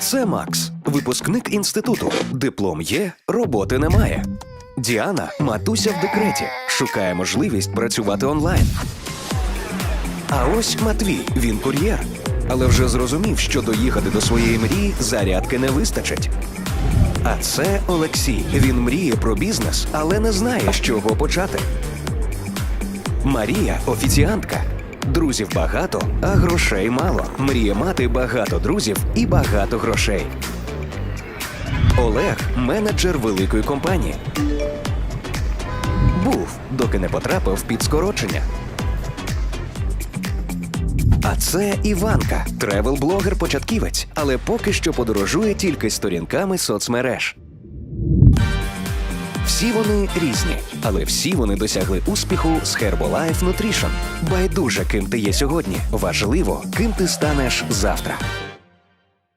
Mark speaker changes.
Speaker 1: Це Макс, випускник інституту. Диплом є, роботи немає. Діана матуся в декреті, шукає можливість працювати онлайн. А ось Матвій, він кур'єр, але вже зрозумів, що доїхати до своєї мрії зарядки не вистачить. А це Олексій. Він мріє про бізнес, але не знає, з чого почати. Марія офіціантка. Друзів багато, а грошей мало. Мріє мати багато друзів і багато грошей. Олег менеджер великої компанії. Був, доки не потрапив під скорочення. А це Іванка, тревел-блогер початківець, але поки що подорожує тільки сторінками соцмереж. Всі вони різні, але всі вони досягли успіху з Herbalife Nutrition. Байдуже, ким ти є сьогодні. Важливо, ким ти станеш завтра.